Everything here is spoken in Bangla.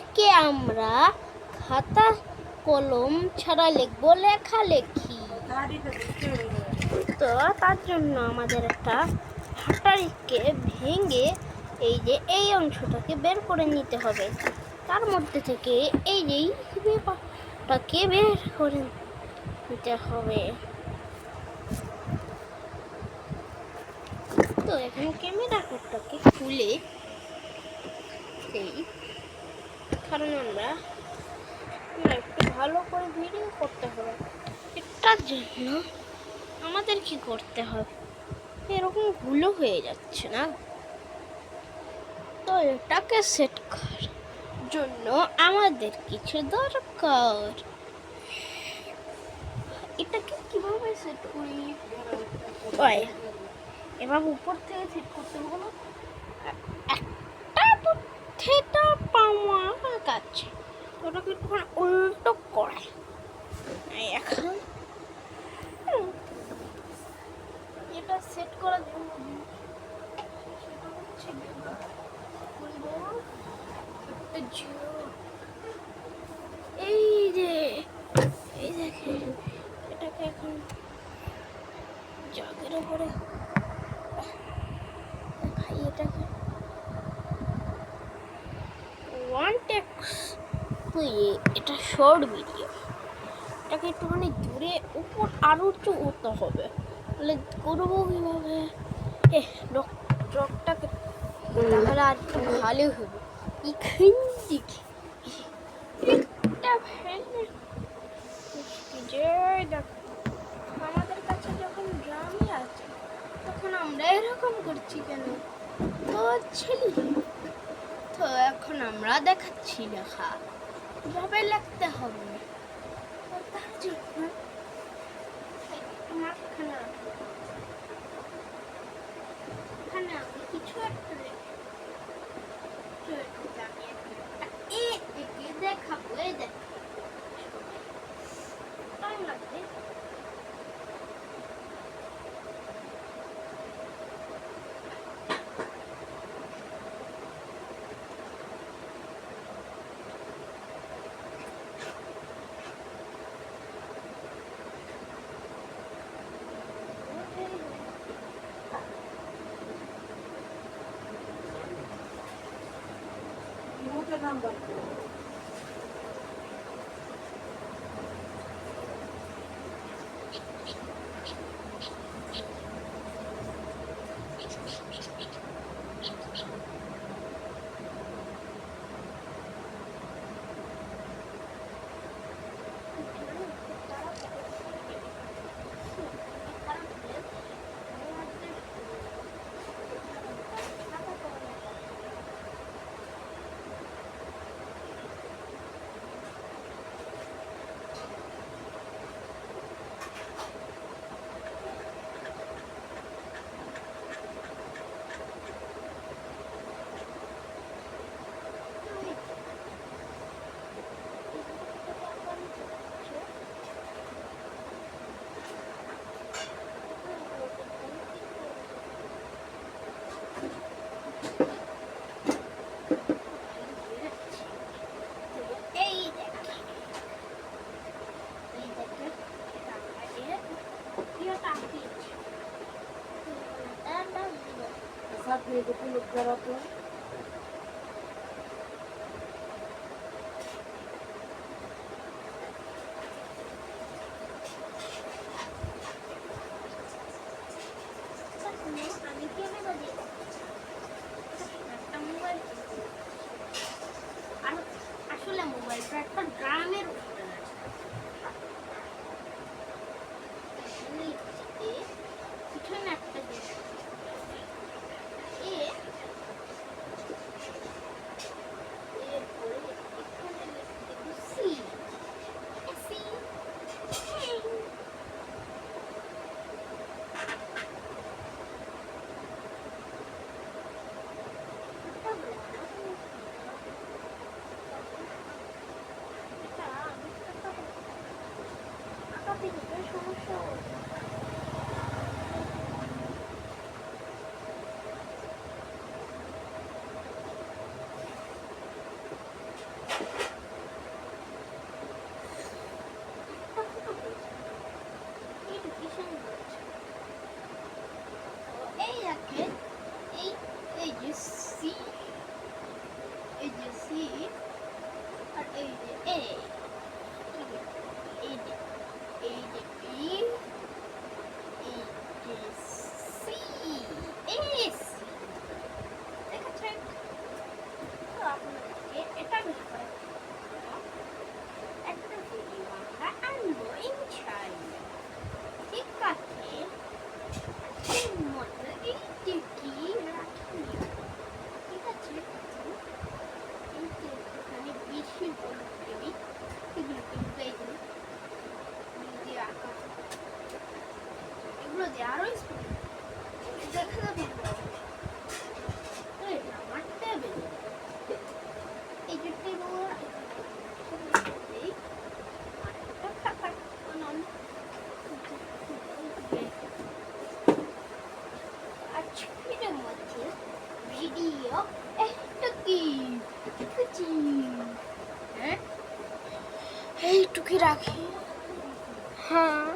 আজকে আমরা খাতা কলম ছাড়া লিখব লেখালেখি। তো তার জন্য আমাদের একটা হাটারিকে ভেঙে এই যে এই অংশটাকে বের করে নিতে হবে। তার মধ্যে থেকে এই যে পেপারটাকে বের করে নিতে হবে। তো এখন ক্যামেরা কোডটাকে খুলে সেই কারণ আমরা একটু ভালো করে ভিডিও করতে হবে। এটার জন্য আমাদের কি করতে হবে এরকম ভুলো হয়ে যাচ্ছে না। তো এটাকে সেট করার জন্য আমাদের কিছু দরকার। এটাকে কীভাবে সেট করি? এবার উপর থেকে সেট করতে হলো একটা বুদ্ধিটা পাওয়া গেছে ওটাকে একটুখানি উল্টো করে এখন। এটা সেট করার জন্য সেটা হচ্ছে এই যে, এই দেখে এটাকে এখন জগের উপরে এটা শর্ট ভিডিও এটাকে একটুখানি দূরে উপর আরও উঁচু করতে হবে। তাহলে করব কীভাবে? এ ডকটাকে তাহলে আর একটু ভালো হবে। এখান থেকে। একটা দেখো। আমাদের কাছে যখন আছে, তখন আমরা এরকম করছি কেন? তো তো এখন আমরা দেখাচ্ছি লেখা কীভাবে লাগতে হবে? তার জন্য মাঝখানে কিছু একটা バーって。साथ में एक उपलब्ध कराते हैं 到你为什么是我？আরও স্পিড দেখা যাবে video and Tuki. Tuki. Hey, Tuki Rakhi. Huh?